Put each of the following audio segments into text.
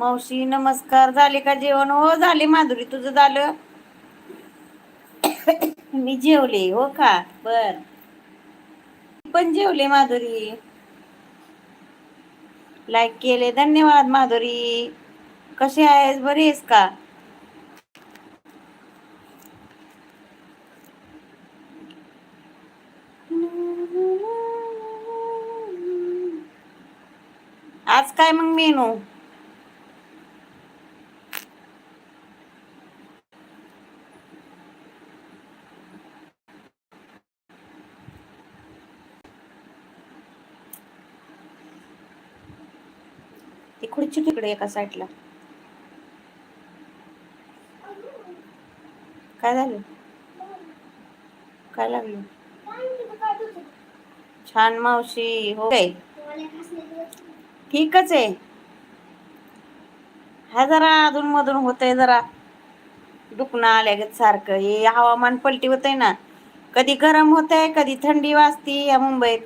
मावशी नमस्कार. झाले का जेवण? हो झाले माधुरी. तुझं झालं? मी जेवले हो का? बर. मी पण जेवले माधुरी. लाईक केले. धन्यवाद माधुरी. कशी आहेस? बरी आहेस का? आज काय मग मेनू? ती खुर्ची तिकडे एका साईडला. काय झालं? काय लागलं? छान मावशी हो. काय ठीकच आहे. हा जरा अधून मधून होतंय जरा. दुखणं आल्यागत सारखं. हे हवामान पलटी होतंय ना. कधी गरम होतंय कधी थंडी वाजती या मुंबईत.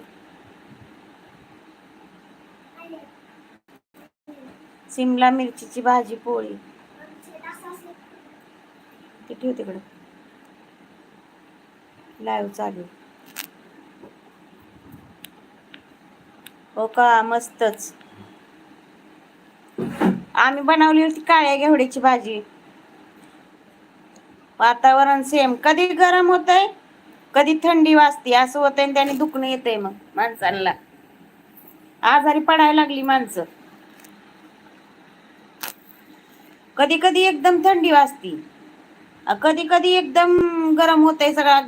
सिमला मिरचीची भाजी पोळी. किती होते तिकडं. लाईव्ह चालू. हो का? मस्तच. आम्ही बनवली होती काळ्या घेवड्याची भाजी. वातावरण सेम कधी गरम होतंय कधी थंडी वाजते असं होतंय आणि त्याने दुखणं येतंय मग माणसांना. आजारी पडायला लागली माणसं. कधी कधी एकदम थंडी वाजती. कधी कधी एकदम गरम होतंय सगळा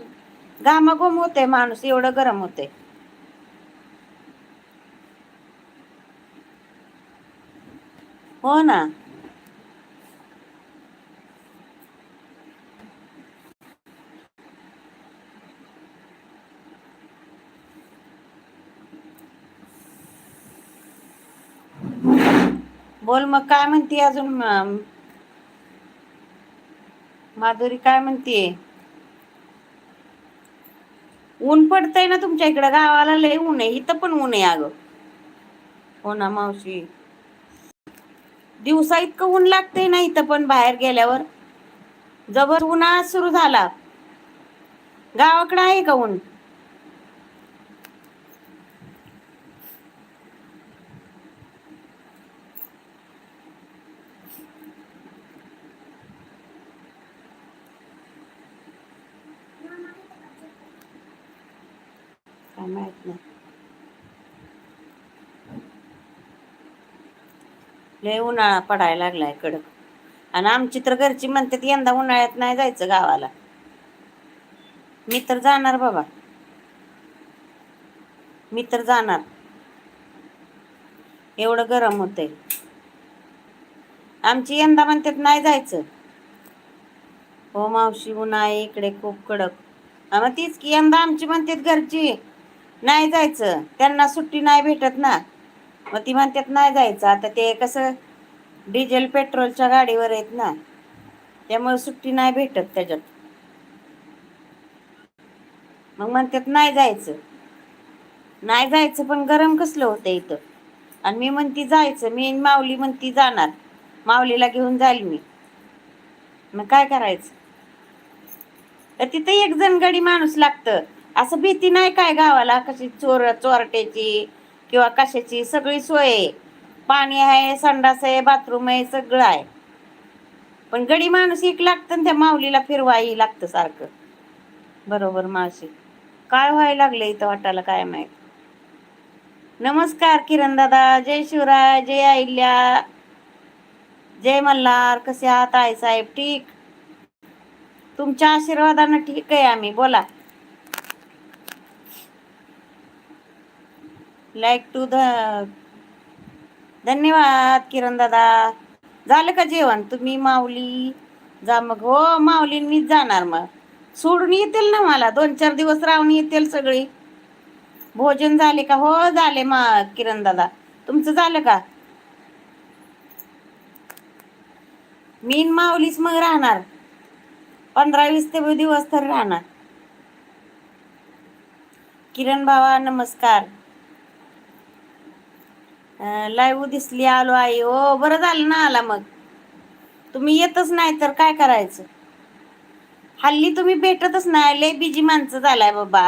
घामाघूम होतंय माणूस एवढं गरम होतंय. हो ना. बोल मग काय म्हणते अजून माधुरी काय म्हणतीये? ऊन पडतंय ना तुमच्या इकडं गावाला लय ऊन आहे इथं पण ऊन आहे अगं. हो ना मावशी. दिवसा इतकं ऊन लागतंय ना इथं पण बाहेर गेल्यावर. जबर उन्हाळा सुरू झाला. गावाकडे आहे का ऊन? काय माहीत नाही. लय उन्हाळा पडायला लागलाय कडक. आणि आमची तर घरची म्हणतात यंदा उन्हाळ्यात नाही जायचं गावाला. मी तर जाणार बाबा. मी तर जाणार. एवढं गरम होतंय. आमची यंदा म्हणतात नाही जायचं. हो मावशी उन्हा इकडे खूप कडक. मग तीच की यंदा आमची म्हणतात घरची. नाही जायचं. त्यांना सुट्टी नाही भेटत ना. मग ती म्हणतात नाही जायचं. आता ते कसं डिझेल पेट्रोलच्या गाडीवर आहेत ना. त्यामुळे सुट्टी नाही भेटत त्याच्यात. मग म्हणतात नाही जायचं. नाही जायचं पण गरम कसलं होतं इथं? आणि मी म्हणती जायचं. मी माऊली म्हणती जाणार. माऊलीला घेऊन जाईल मी. मग काय करायचं? तर तिथं एक जण गडी माणूस लागतं. असं भीती नाही काय गावाला? कशी चोर चोरट्याची किंवा कशाची? सगळी सोय आहे. पाणी आहे संडास आहे बाथरूम आहे सगळं आहे. पण गडी माणूस एक लागतं त्या माऊलीला फिरवाही लागतं सारखं. बरोबर मावशी. काय व्हायला लागलं इथं वाटायला काय माहीत? नमस्कार किरण दादा. जय शिवराय जय आईल्या जय मल्हार. कसे आहात आई साहेब? ठीक? तुमच्या आशीर्वादानं ठीक आहे आम्ही. बोला. लाईक टू द धन्यवाद किरण दादा. झालं का जेवण? तुम्ही माऊली? जा मग. हो माऊली मीच जाणार मग. सोडून येतील ना मला? दोन चार दिवस राहून येतील सगळी. भोजन झाले का? हो झाले मा किरण दादा. तुमचं झालं का? मी माऊलीच मग राहणार. पंधरा वीस ते दिवस तर राहणार. किरण बाबा नमस्कार. लाईव्ह दिसली आलो आई. हो बरं झालं ना आला मग. तुम्ही येतच नाही तर काय करायचं? हल्ली तुम्ही भेटतच नाही. लय बिजी माणसं झालाय बाबा.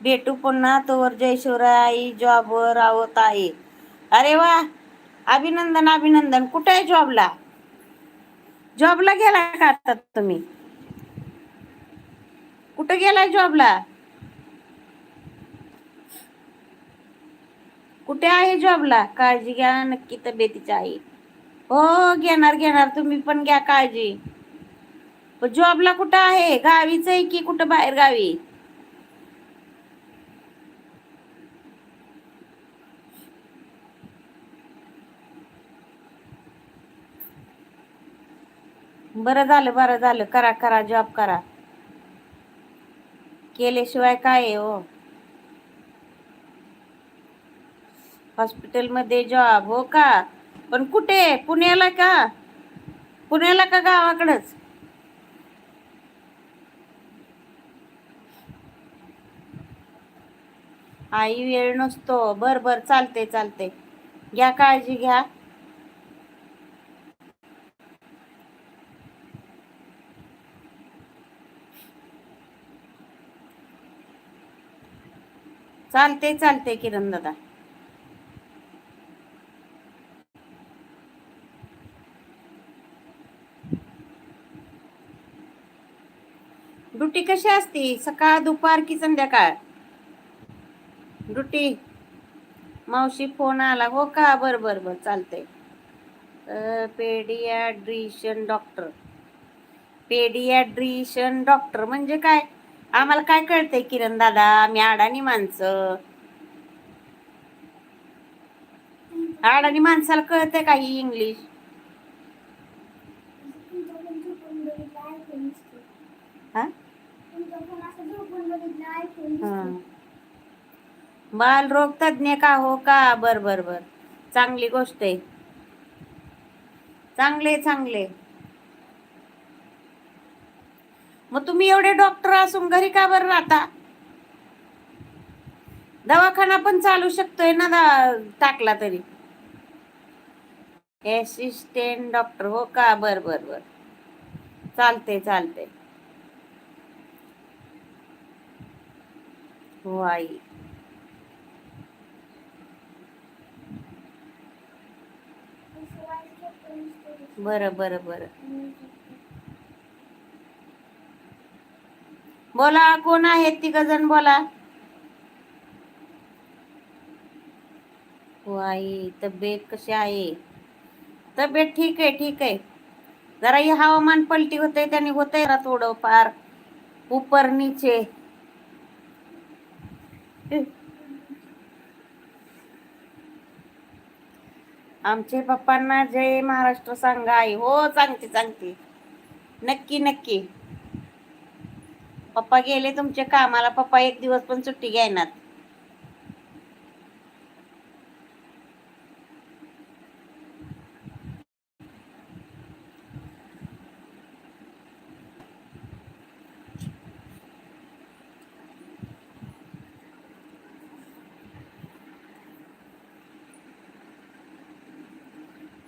भेटू पुन्हा तोवर जय शिवराई जॉबवर आवत आहे. अरे वा! अभिनंदन अभिनंदन. कुठे आहे जॉबला जॉबला गेला का आता तुम्ही? कुठे गेलाय जॉबला कुठे आहे जॉबला काळजी घ्या नक्की तब्येतीची आहे हो घेणार घेणार. तुम्ही पण घ्या काळजी. जॉबला कुठं आहे? गावीच आहे की कुठं बाहेर गावी बरं झालं बरं झालं. करा करा जॉब करा. केल्याशिवाय काय आहे हो? हॉस्पिटलमध्ये जॉब हो का? पण कुठे पुण्याला का? पुण्याला का गावाकडच? आई वेळ नसतो. बर बर. चालते चालते घ्या काळजी घ्या. चालते चालते किरण दादा. ड्युटी कशी असते? सकाळ दुपार की संध्याकाळ? ड्युटी. मावशी फोन आला. हो का? बर बर बर चालतंय. पेडियाड्रिशन डॉक्टर. पेडियाड्रिशन डॉक्टर म्हणजे काय? आम्हाला काय कळतंय किरण दादा? आम्ही अडाणी माणसं. अडाणी माणसाला कळतंय काही इंग्लिश बाल हा. बालरोग तज्ञ का हो का? बर बर बर. चांगली गोष्ट आहे. चांगले चांगले. मग तुम्ही एवढे डॉक्टर असून घरी का बरं राहता? दवाखाना पण चालू शकतोय ना दा- टाकला तरी. असिस्टंट डॉक्टर हो का? बर बर बर. चालते चालते हो आई. बरं बरं बरं. बोला कोण आहेत तिघ जण? बोला. हो आई तब्येत कशी आहे? तब्येत ठीक आहे ठीक आहे. जरा ही हवामान पलटी होते त्याने होतंय जरा थोडं फार. उपर नीचे. आमचे पप्पांना जय महाराष्ट्र सांगा आई. हो सांगते सांगते. नक्की नक्की. पप्पा गेले तुमच्या कामाला पप्पा एक दिवस पण सुट्टी घ्यायनात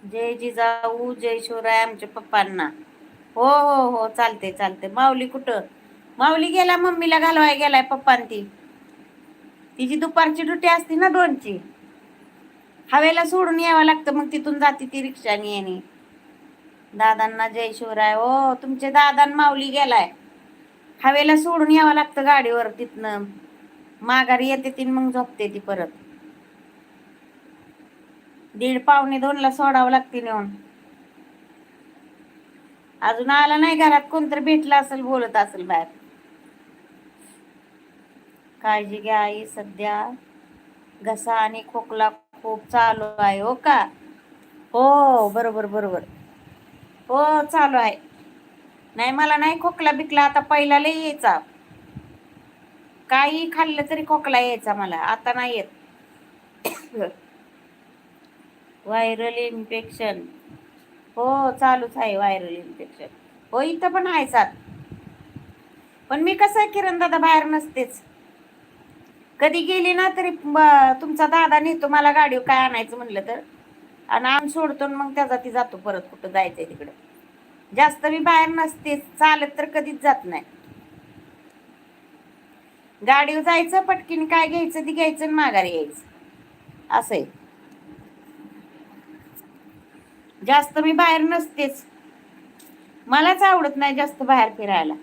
जय जिजाऊ जय शिवराय आमच्या पप्पांना. हो हो हो चालते चालते माऊली कुठं? माऊली गेला मम्मीला घालवाय गेलाय पप्पान ती तिची दुपारची ड्युटी असते ना दोनची. हवेला सोडून यावं लागतं मग तिथून जाते ती रिक्षाने येणे दादांना जय शिवराय हो तुमचे दादान माऊली गेलाय. हवेला सोडून यावं लागतं गाडीवर तिथनं. माघारी येते ती मग झोपते ती परत. दीड पावणे दोनला सोडावं लागते नेऊन. अजून आला नाही घरात कोणतरी भेटला असेल बोलत असेल बाहेर. काळजी घ्या आई सध्या घसा आणि खोकला खूप चालू आहे हो का? हो बरोबर बरोबर. हो चालू आहे. नाही मला नाही खोकला बिकला. आता पहिला लय यायचा. काही खाल्लं तरी खोकला यायचा मला. आता नाही येत. Viral infection. हो चालूच आहे व्हायरल इन्फेक्शन. हो इथं पण आहे सात पण मी कसं आहे किरण दादा बाहेर नसतेच. कधी गेली ना तरी तुमचा दादा नेतो मला गाडीवर काय आणायचं म्हणलं तर. आणि आम सोडतो आणि मग त्याचा ती जातो परत कुठं जायचंय तिकडे. जास्त मी बाहेर नसते चालत तर कधीच जात नाही. गाडीवर जायचं पटकीने काय घ्यायचं ते घ्यायचं आणि माघारी यायचं. असं आहे. जास्त मी बाहेर नसतेच. मलाच आवडत नाही जास्त बाहेर फिरायला.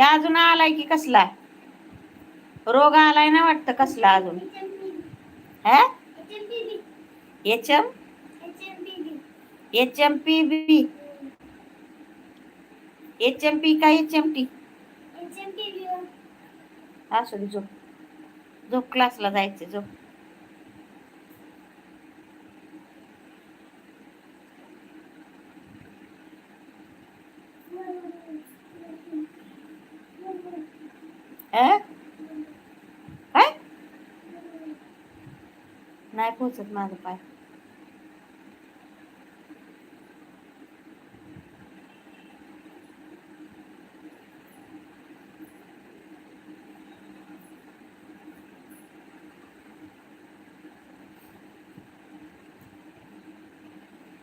ते अजून आलाय की कसला? रोग आलाय ना वाटतं कसला अजून? हा? H M H M P B H M P का एच एम टी असू दे झोप. झोप क्लासला जायचं झोप अं? काय नाही पोचत माझं पाय.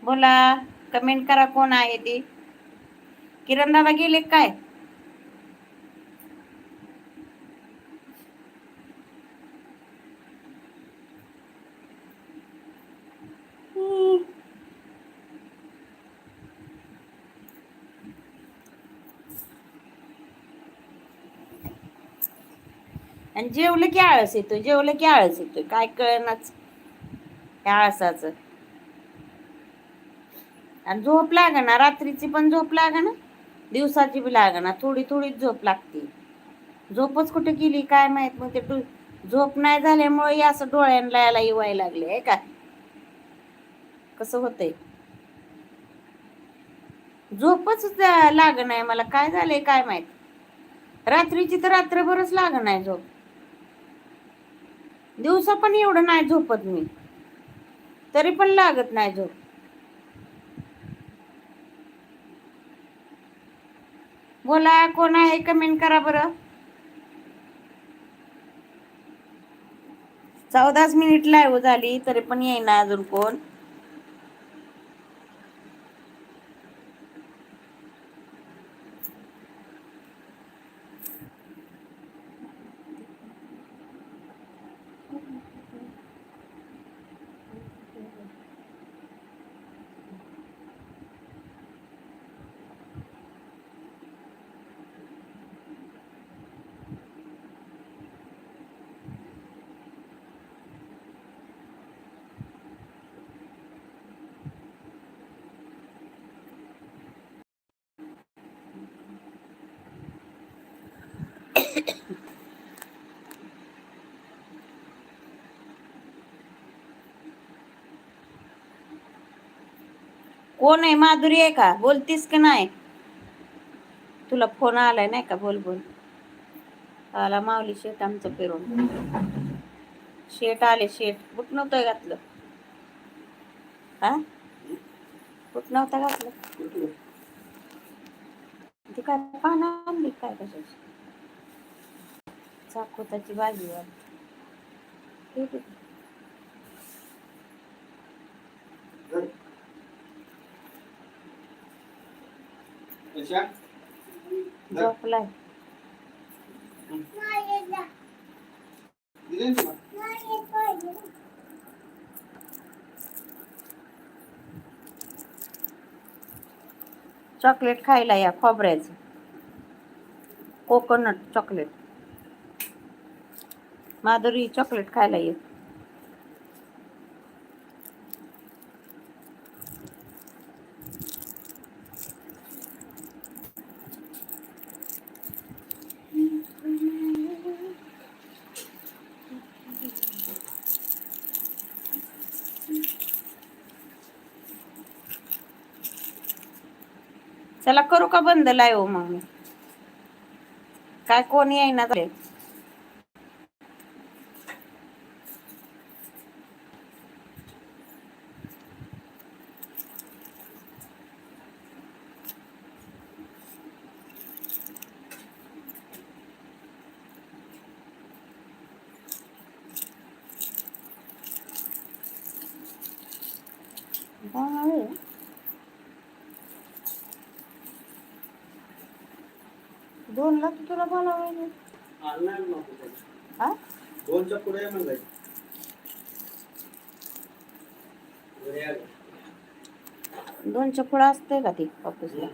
बोला कमेंट करा कोण आहे ते? किरण दादा गेले काय? आणि जेवलं की आळस येतोय जेवलं की आळस येतोय. काय कळनाच. त्या आळसाचं. आणि झोप ना रात्रीची पण झोप ना दिवसाची बी ना थोडी थोडीच झोप लागते. झोपच कुठे गेली काय माहीत मग ते झोप नाही झाल्यामुळे असं डोळ्यांना याला येवायला लागले आहे का? कसं होतंय? झोपच लागण आहे मला. काय झालंय काय माहीत? रात्रीची तर रात्रभरच लागणार आहे झोप. दिवसा पण एवढं नाही झोपत मी. तरी पण लागत नाही झोप. बोला कोण आहे? कमेंट करा बरं. चौदाच मिनिट लाईव्ह झाली तरी पण येईना अजून कोण. कोण आहे? माधुरी आहे का? बोलतीस की नाही? तुला फोन आलाय नाही का? बोल बोल. आला माऊली शेट आमचं फिरून. शेट आले शेट. कुठ नव्हतं घातलं. हा? कुठ नव्हतं घातलं. ते काय पाहणार आणली? काय कशाची? चाकोताची भाजी वाट ठीक आहे झोपलाय चॉकलेट खायला या खोबऱ्याचं. Coconut chocolate. माधुरी चॉकलेट खायला येत चला करू का बंद लाईव्ह मग काय कोणी येईना दोन लाख तुला बोलावायचे हा दोनच्या पुढे. दोनच्या पुढं असते का ती ऑफिसला